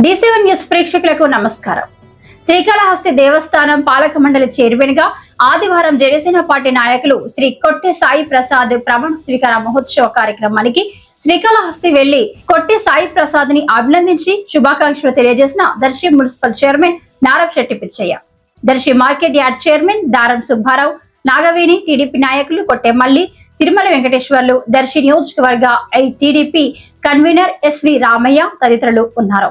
డిసివన్ news ప్రేక్షకులకు నమస్కారం. శ్రీకాళహస్తి దేవస్థానం పాలక మండలి చైర్మన్గా ఆదివారం జనసేన పార్టీ నాయకులు శ్రీ కొట్టె సాయి ప్రసాద్ ప్రమాణ స్వీకార మహోత్సవ కార్యక్రమానికి శ్రీకాళహస్తి వెళ్ళి కొట్టె సాయి ప్రసాద్ని అభినందించి శుభాకాంక్షలు తెలియజేసిన Darsi municipal chairman Narap Setty Pichaiah Darsi market yard chairman Daram Subbarao Nagaveni TDP నాయకులు కొట్టెమల్లి తిరుమల వెంకటేశ్వర్లు దర్శి నియోజకవర్గ I TDP convener S V Ramaiah తదితరులు ఉన్నారు.